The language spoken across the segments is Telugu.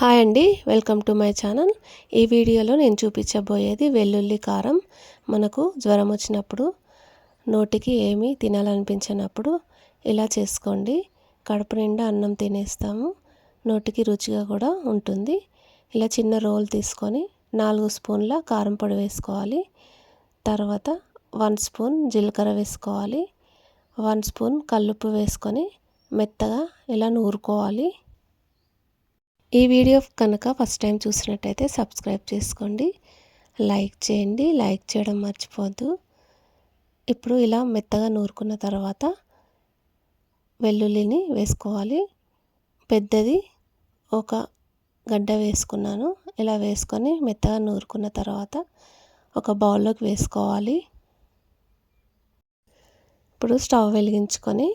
హాయ్ అండి వెల్కమ్ టు మై ఛానల్. ఈ వీడియోలో నేను చూపించబోయేది వెల్లుల్లి కారం. మనకు జ్వరం వచ్చినప్పుడు నోటికి ఏమీ తినాలనిపించినప్పుడు ఇలా చేసుకోండి. కడుపు నిండా అన్నం తినేస్తాము. నోటికి రుచిగా కూడా ఉంటుంది. ఇలా చిన్న రోల్ తీసుకొని నాలుగు స్పూన్ల కారం పొడి వేసుకోవాలి. తర్వాత వన్ స్పూన్ జీలకర్ర వేసుకోవాలి. వన్ స్పూన్ కల్లుప్పు వేసుకొని మెత్తగా ఇలా నూరుకోవాలి. ఈ వీడియో కనుక ఫస్ట్ టైం చూసినట్టయితే సబ్స్క్రైబ్ చేసుకోండి. లైక్ చేయండి. లైక్ చేయడం మర్చిపోద్దు ఇప్పుడు ఇలా మెత్తగా నూరుకున్న తర్వాత వెల్లుల్లిని వేసుకోవాలి. పెద్దది ఒక గడ్డ వేసుకున్నాను. ఇలా వేసుకొని మెత్తగా నూరుకున్న తర్వాత ఒక బౌల్లోకి వేసుకోవాలి. ఇప్పుడు స్టవ్ వెలిగించుకొని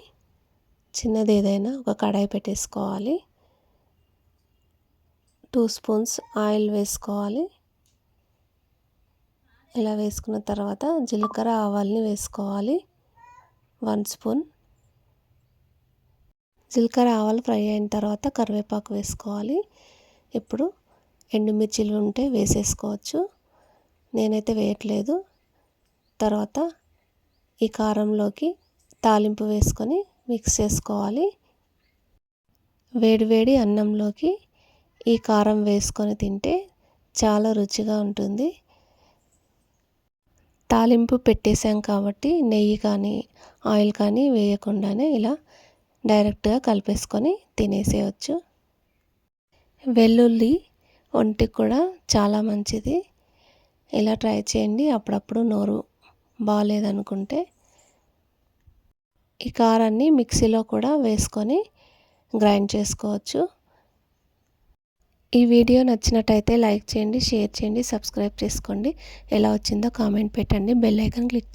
చిన్నది ఏదైనా ఒక కడాయి పెట్టేసుకోవాలి. టూ స్పూన్స్ ఆయిల్ వేసుకోవాలి. ఇలా వేసుకున్న తర్వాత జీలకర్ర ఆవాల్ని వేసుకోవాలి. One spoon. జీలకర్ర ఆవాలు ఫ్రై అయిన తర్వాత కరివేపాకు వేసుకోవాలి. ఇప్పుడు ఎండుమిర్చిలు ఉంటే వేసేసుకోవచ్చు. నేనైతే వేయట్లేదు. తర్వాత ఈ కారంలోకి తాలింపు వేసుకొని మిక్స్ చేసుకోవాలి. వేడివేడి అన్నంలోకి ఈ కారం వేసుకొని తింటే చాలా రుచిగా ఉంటుంది. తాలింపు పెట్టేసాం కాబట్టి నెయ్యి కానీ ఆయిల్ కానీ వేయకుండానే ఇలా డైరెక్ట్గా కలిపేసుకొని తినేసేయచ్చు. వెల్లుల్లి ఒంటికి కూడా చాలా మంచిది. ఇలా ట్రై చేయండి. అప్పుడప్పుడు నోరు బాగాలేదనుకుంటే ఈ కారాన్ని మిక్సీలో కూడా వేసుకొని గ్రైండ్ చేసుకోవచ్చు. ఈ వీడియో నచ్చినట్టయితే లైక్ చేయండి షేర్ చేయండి సబ్స్క్రైబ్ చేసుకోండి. ఎలా వచ్చిందో కామెంట్ పెట్టండి. Bell icon click